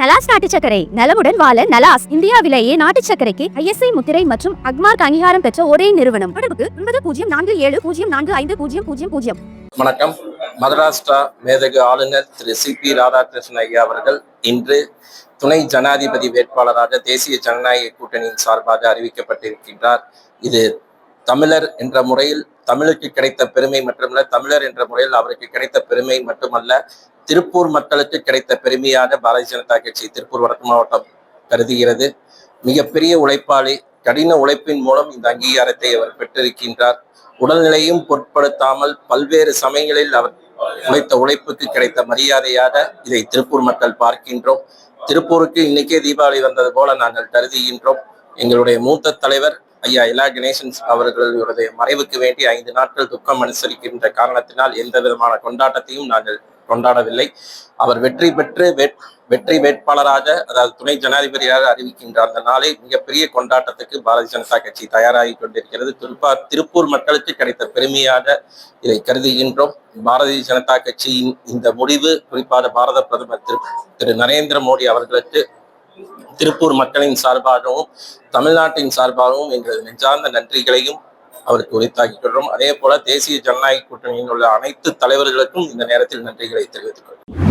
நலாஸ் நாட்டு சக்கரை நலமுடன் வாழ நலாஸ் இந்தியாவிலேயே நாட்டு சக்கரைக்கு ஐஎஸ்ஐ முத்திரை மற்றும் அக்மார்க் அங்கீகாரம் பெற்ற ஒரே நிறுவனம். தொடர்புக்கு ஒன்பது பூஜ்ஜியம் நான்கு ஏழு பூஜ்ஜியம் நான்கு ஐந்து பூஜ்ஜியம் பூஜ்ஜியம் பூஜ்ஜியம் வணக்கம். மகாராஷ்டிரா மேதகு ஆளுநர் திரு சி பி ராதாகிருஷ்ணன் ஐயா அவர்கள் இன்று துணை ஜனாதிபதி வேட்பாளராக தேசிய ஜனநாயக கூட்டணியின் சார்பாக அறிவிக்கப்பட்டிருக்கின்றார். இது தமிழர் என்ற முறையில் தமிழுக்கு கிடைத்த பெருமை மட்டுமல்ல தமிழர் என்ற முறையில் அவருக்கு கிடைத்த பெருமை மட்டுமல்ல திருப்பூர் மக்களுக்கு கிடைத்த பெருமையாக பாரதிய ஜனதா கட்சி திருப்பூர் வடக்கு மாவட்டம் கருதுகிறது. மிகப்பெரிய உழைப்பாளி கடின உழைப்பின் மூலம் இந்த அங்கீகாரத்தை அவர் பெற்றிருக்கின்றார். உடல்நிலையும் பொருட்படுத்தாமல் பல்வேறு சமயங்களில் அவர் உழைத்த உழைப்புக்கு கிடைத்த மரியாதையாக இதை திருப்பூர் மக்கள் பார்க்கின்றோம். திருப்பூருக்கு இன்னைக்கே தீபாவளி வந்தது போல நாங்கள் கருதுகின்றோம். எங்களுடைய மூத்த தலைவர் ஐயா எல்லா கணேசன் அவர்களுடைய மறைவுக்கு வேண்டி ஐந்து நாட்கள் துக்கம் அனுசரிக்கின்ற காரணத்தினால் எந்த விதமான கொண்டாட்டத்தையும் நாங்கள் கொண்டாடவில்லை. அவர் வெற்றி பெற்று வெற்றி வேட்பாளராக அதாவது துணை ஜனாதிபதியாக அறிவிக்கின்ற அந்த நாளை மிகப்பெரிய கொண்டாட்டத்துக்கு பாரதிய ஜனதா கட்சி தயாராகி கொண்டிருக்கிறது. திருப்பா திருப்பூர் மக்களுக்கு கிடைத்த பெருமையாக இதை கருதுகின்றோம். பாரதிய ஜனதா கட்சியின் இந்த முடிவு குறிப்பாக பாரத பிரதமர் திரு திரு நரேந்திர மோடி அவர்களுக்கு திருப்பூர் மக்களின் சார்பாகவும் தமிழ்நாட்டின் சார்பாகவும் எங்களது நெஞ்சார்ந்த நன்றிகளையும் அவருக்கு உரித்தாக்கிக் கொள்கிறோம். அதே போல தேசிய ஜனநாயக கூட்டணியில் உள்ள அனைத்து தலைவர்களுக்கும் இந்த நேரத்தில் நன்றிகளை தெரிவித்துக் கொள்கிறோம்.